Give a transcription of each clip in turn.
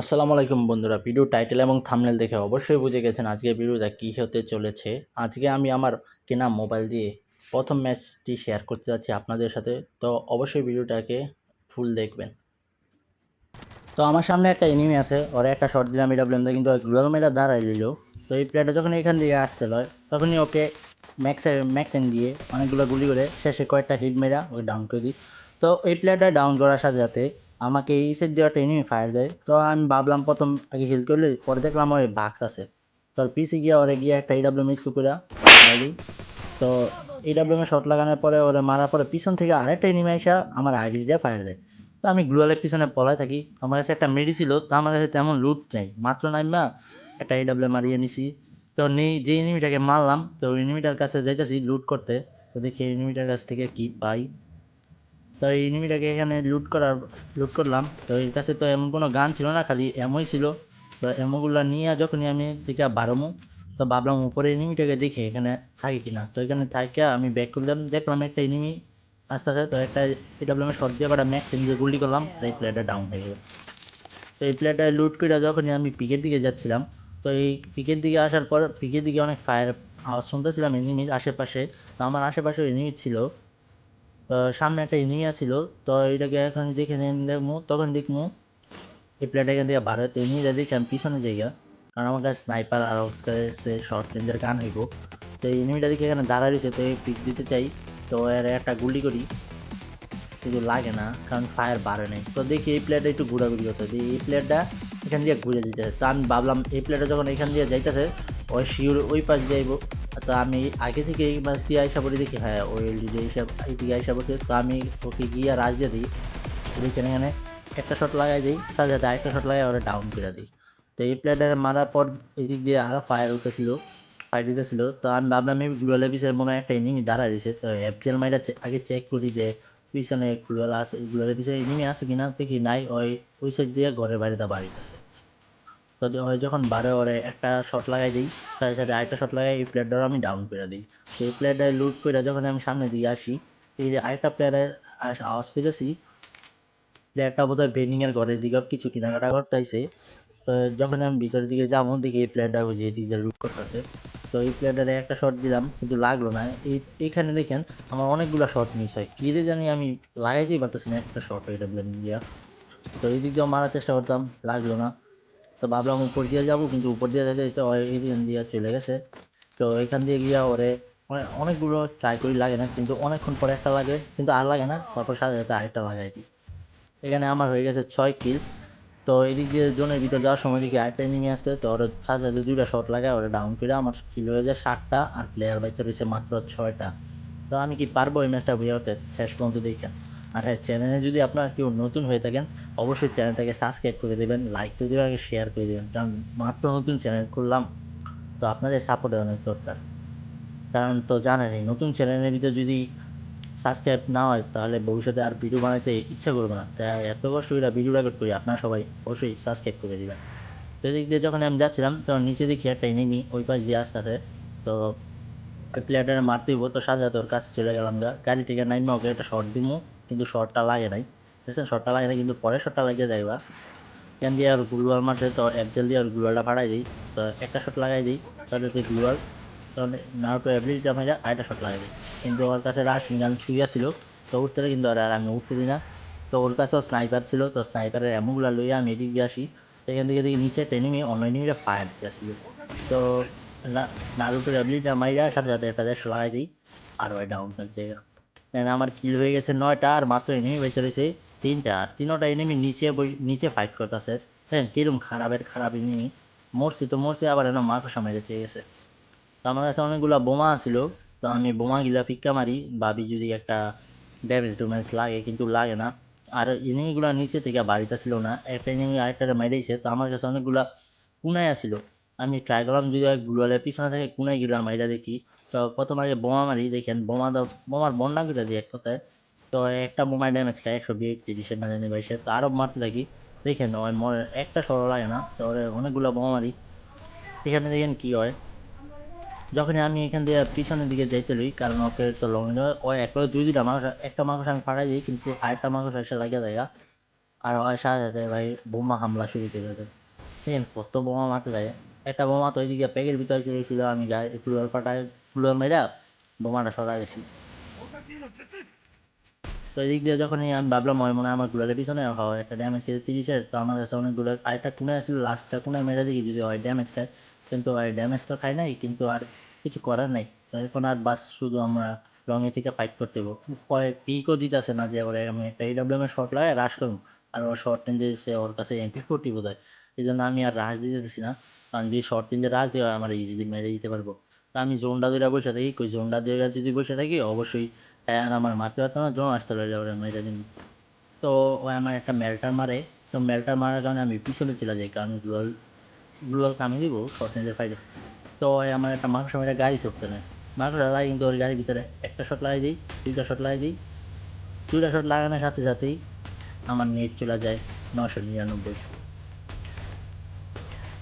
আসসালামু আলাইকুম বন্ধুরা, ভিডিও টাইটেল এবং থামনেল দেখে অবশ্যই বুঝে গেছেন আজকে ভিডিওটা কী হতে চলেছে। আজকে আমি আমার কেনা মোবাইল দিয়ে প্রথম ম্যাচটি শেয়ার করতে যাচ্ছি আপনাদের সাথে, তো অবশ্যই ভিডিওটাকে ফুল দেখবেন। তো আমার সামনে একটা এনিমি আছে, ওরা একটা শর্ট দিলাম এটা বললাম কিন্তু গ্লোয়াল মেরা দাঁড়াই দিল তো এই প্লেয়ারটা যখন এখান থেকে আসতে লয়, তখনই ওকে ম্যাক্সের ম্যাকটেন দিয়ে অনেকগুলো গুলি করে শেষে কয়েকটা হিট মেরা ওকে ডাউন করে দিই। তো এই প্লেয়ারটা ডাউন করার সাথে সাথে আমাকে দিয়ে একটা এনিমি ফায়ার দেয়। তো আমি ভাবলাম প্রথম আগে হিল করলে, পরে দেখলাম ওই বাঘ আছে। তোর পিসি গিয়ে ওরে গিয়ে একটা ইডাব্লিউ মিস করে মারি তো ইডাব্লিউমে শট লাগানোর পরে ওরে মারার পরে পিছন থেকে আরেকটা এনিমি এসে আমার আইডিস দিয়ে ফায়ার দেয়। তো আমি গ্লোয়ালের পিছনে পলায় থাকি। আমার কাছে একটা মেডি ছিল, তো আমার কাছে তেমন লুট নেই। মাত্র নাইমা একটা ইডাব্লিউ মারিয়ে নিছি। তো নেই, যে এনিমিটাকে মারলাম, তো এনিমিটার কাছে যাইতেছি লুট করতে। তো দেখি এনিমিটার কাছ থেকে কি পাই। তো এই এনিমিটাকে এখানে লুট করার লুট করলাম। তো এর কাছে তো এমন কোনো গান ছিল না, খালি এমোই ছিল। তো এমোগুলো নিয়ে যখনই আমি দিকে বারোমো তো ভাবলাম উপরে এনিমিটাকে দেখে এখানে থাকি কিনা। তো এখানে থাকে, আমি ব্যাক করলাম, দেখলাম একটা এনিমি আস্তে আস্তে, তো একটা এটা বলে আমি শর্ট দিয়ে একটা ম্যাক দিয়ে গুলি করলাম এই প্লেয়ারটা ডাউন হয়ে গেল। তো এই প্লেয়ারটা লুট করে যখনই আমি পিকের দিকে যাচ্ছিলাম, তো এই পিকের দিকে আসার পর পিকের দিকে অনেক ফায়ার আওয়াজ শুনতেছিলাম এনিমির আশেপাশে। তো আমার আশেপাশে এনিমি ছিল। সামনে একটা এনিমি ছিল তো এটাকে এখন যেখানে দেখব, তখন দেখব। এই প্লেয়ারটা এখান থেকে বার হতে এনিমিটা আমি পিছনে জায়গা। কারণ আমার কাছে স্নাইপার আর সে শর্ট রেঞ্জের গান হইব। তো এই এনিমিটা দেখে এখানে দাঁড়া রয়েছে, তো পিক দিতে চাই। তো এর একটা গুলি করি। কিন্তু লাগে না, কারণ ফায়ার বাড়ে নাই। তো দেখি এই প্লেয়ারটা একটু ঘোরাঘুরি করতে দিয়ে এই প্লেয়ারটা এখান দিয়ে ঘুরে দিতে তো আমি ভাবলাম, এই প্লেয়ারটা যখন এখান দিয়ে যাইতেছে ওই শিওর ওই পাশ যাইব তো আমি আগে থেকে এই মাছ দিয়ে আইসা পড়ি দেখি হ্যাঁ ওই এলডিডি এইসব এইদিকে আইসা পড়ছে, তো আমি ওকে গিয়ে রাজ দিয়ে দিই। দেখেন এখানে একটা শট লাগাই দিই সাথে সাথে আরেকটা শট লাগাই ওরা ডাউন করে দিই। তো এই প্লেয়ারটা মারার পর এদিক দিয়ে আরও ফায়ার উঠেছিল ফায়ার দিতেছিল। তো আমি ভাবলাম আমি গ্লোয়ালের পিছনে মনে হয় একটা এনিমি দাঁড়া রয়েছে। তো এফজেল মাইটা আগে চেক করি যে পিছনে গ্লোয়াল আছে গ্লোয়ালের পিছনে এনিমি আছে কিনা, দেখি নাই, ওই ওই সাইড দিয়ে ঘরের বাড়িতে বাড়িতেছে তো ওই যখন বারে ওরে একটা শট লাগাই দিই, সাথে সাথে আরেকটা শট লাগাই, এই প্লেয়ারটারও আমি ডাউন করে দিই। তো এই প্লেয়ারটায় লুট করে যখন আমি সামনে দিয়ে আসি, এই আরেকটা প্লেয়ারের আওয়াজ পেয়েছি প্লেয়ারটা বোধ হয় বেনিংয়ের ঘরের দিকে কিছু কেনাকাটা করতে আইসে তো যখন আমি ভিতরের দিকে যাব, দেখি এই প্লেয়ারটা যে এদিকে লুট করতেছে। তো এই প্লেয়ারটারে একটা শট দিলাম, কিন্তু লাগল না। এই, এইখানে দেখেন, আমার অনেকগুলো শট মিস হয়। কী দিয়ে জানি আমি লাগাইতেই পারতেছি না একটা শট এটা ব্লেন দিয়া। তো এই দিক দিয়েও মারার চেষ্টা করতাম, লাগল না। তো ভাবলাম উপর দিয়ে যাব, কিন্তু উপর দিয়ে যেতে যেতে এদিকে দিয়ে চলে গেছে। তো এখান দিয়ে গিয়া ওরে অনেকগুলো ট্রাই করি, লাগে না, কিন্তু অনেকক্ষণ পরে একটা লাগে, কিন্তু আর লাগে না, তারপর সাথে সাথে আরেকটা লাগাই দিই। এখানে আমার হয়ে গেছে ছয় কিল। তো এদিক দিয়ে জোনের ভিতর যাওয়ার সময় দেখি আরেকটা এনিমি আসতে তো ওর সাথে সাথে দুইটা শট লাগায়, ওরা ডাউন করে আমার কিল হয়ে যায় ষাটটা আর প্লেয়ার বাইচে রয়েছে মাত্র ছয়টা। তো আমি কি পারব এই ম্যাচটা বুঝাতে শেষ পর্যন্ত দেখেন। আর হ্যাঁ চ্যানেলে যদি আপনারা কেউ নতুন হয়ে থাকেন, অবশ্যই চ্যানেলটাকে সাবস্ক্রাইব করে দেবেন লাইক করে দেবেন শেয়ার করে দেবেন। কারণ মাত্র নতুন চ্যানেল করলাম তো আপনাদের সাপোর্টের অনেক দরকার। কারণ তো জানেনই, নতুন চ্যানেলের ভিতরে যদি সাবস্ক্রাইব না হয়, তাহলে ভবিষ্যতে আর ভিডিও বানাতে ইচ্ছা করবে না। তাই এত কষ্ট করে ভিডিও রেকর্ড করি, আপনারা সবাই অবশ্যই সাবস্ক্রাইব করে দেবেন। তো এদিক দিয়ে যখন আমি যাচ্ছিলাম তখন নিচে দেখি একটা এনিমি ওই পাশ দিয়ে আসতে আসে তো প্লেয়ারটা মারতেই হব তো সাথে ওর কাছে চলে গেলাম গাড়ি থেকে নাইমা ওকে একটা শর্ট দিমু। কিন্তু শর্টটা লাগে নাই বুঝছেন শর্টটা লাগে নাই, কিন্তু পরে শর্টটা লাগিয়ে যাইবা। এখান দিয়ে আর গ্লুয়াল মারছে, তো একজেল দিয়ে আর গ্লুয়ালটা ফাড়াই দিই। তো একটা শট লাগাই দিই, তাহলে তুই গ্লুয়াল। তখন নারুটো অ্যাবিলিটিটা মেরে আরেকটা শট লাগাই দিই। কিন্তু ওর কাছে রাশ গান শুয়ে ছিল, তো উঠতে কিন্তু আর আমি উঠতে দিই না। তো ওর কাছেও স্নাইপার ছিল, তো স্নাইপারের এমনগুলো লইয়া আমি এদিক দিয়ে আসি। সেখান থেকে দেখি নিচে টেনিমি অন্য এনিমিটা ফায়ার দিতে আসছিল তো নারুটোর অ্যাবিলিটিটা মাইরা সাথে সাথে একটা দেশ লাগাই দিই, আর ওই ডাউন জায়গা আমার কিল হয়ে গেছে নয়টা আর মাত্র এনিমি বেঁচে রয়েছে তিনটা। তিনোটা এনিমি নিচে বই, নিচে ফাইট করতেছে। হ্যাঁ কিরম খারাপের খারাপ এনিমি মরছি তো মরছি, আবার এনে মাকসা মেরে চেয়ে গেছে। তো আমার কাছে অনেকগুলো বোমা ছিল তো আমি বোমাগুলা পিক্কা মারি, ভাবি যদি একটা ড্যামেজ টুমেজ লাগে, কিন্তু লাগে না। আর এনিমিগুলো নিচে থেকে বাড়িতে ছিল না। একটা এনিমি আরেকটা মেরেছে। তো আমার কাছে অনেকগুলা কুনায় আসছিল আমি ট্রাই করলাম যদি গুগলের পিছনে থেকে কুনায় গেলাম এটা দেখি। তো প্রথম আগে বোমা মারি, দেখেন বোমা বোমার বন্যা করে দিই এক কথায়। তো একটা বোমায় ড্যামেজ খায় একশো বিয়ে তিরিশের না জানি বাইশে, তো আরও মারতে থাকি। দেখেন, ওই একটা সরো লাগে না, তো অনেকগুলো বোমা মারি। এখানে দেখেন কী হয়, যখনই আমি এখান দিয়ে পিছনের দিকে যাইতে লই, কারণ ওকে তো লং ওই একবার দুই দুইটা মানুষ একটা মানুষ আমি ফাড়াই দিই, কিন্তু আরেকটা মানুষ এসে লাগিয়ে দেয়, আর ওর সাথে সাথে ভাই বোমা হামলা শুরু করে দেয়। দেখেন কত বোমা মারতে যায় একটা বোমা তো ওইদিকে প্যাকের ভিতরে ছিল আমি গায়ে কুলার পাটায় কুলার মেরা বোমাটা সরা গেছি তো এদিক দিয়ে যখনই আমি ভাবলাম হয় মনে হয় আমার গুলারের পিছনে হয় একটা ড্যামেজ খেয়েছে তিরিশের, তো আমার কাছে অনেক অনেকগুলো আরেকটা কোনে আসছিল লাস্টটা কোনে মেরে দেখি যদি হয় ড্যামেজ খায়। কিন্তু আর ড্যামেজ তো খাই নাই, কিন্তু আর কিছু করার নাই। এখন আর বাস শুধু আমরা রঙে থেকে ফাইট করতে পরে পিকও দিতেছে না যে আমি একটা এডাব্লিউএম শর্ট লাগাই রাশ করব আর ওর শর্ট নিয়ে সে ওর কাছে এমপি ফোরটি বোধ হয় এই জন্য আমি আর রাশ দিতে দিচ্ছি না। কারণ যদি শর্ট রেঞ্জে রাশ হয়, আমার ইজিলি মেরে দিতে পারব। তা আমি জোনটা ধরে বসে থাকি। কই জোনটা ধরে যদি বসে থাকি, অবশ্যই আর আমার মারতে পারতাম না, জোন আসতে পারে যাবে মেরে দিন তো ও আমার একটা মেলটার মারে। তো মেলটার মারার কারণে আমি পিছনে চলে যাই, কারণ গ্লোয়াল গ্লোয়াল কামে দিব শর্ট রেঞ্জের ফাইটে তো আমার একটা মাংস মেরে গাড়ি ঢুকতে নেয়। মাংস লাগাই কিন্তু ওর গাড়ির ভিতরে একটা শট লাগাই দিই, দুইটা শট লাগাই দিই। দুইটা শট লাগানোর সাথে সাথেই আমার নেট চলে যায় নশো নিরানব্বই।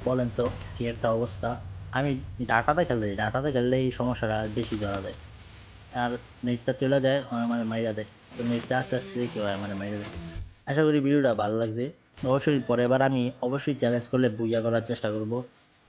বলেন তো, কি একটা অবস্থা? আমি ডাটাতে খেলতে ডাটাতে খেললে এই সমস্যাটা বেশি ধরা দেয়। আর নেটটা চলে যায় আমার মাইরা দেয়। তো নেটটা আস্তে আস্তে দেখি হয় মানে মাইরা দেয়। আশা করি ভিডিওটা ভালো লাগছে। অবশ্যই পরের বার আমি অবশ্যই চ্যালেঞ্জ করলে বুইয়া করার চেষ্টা করব।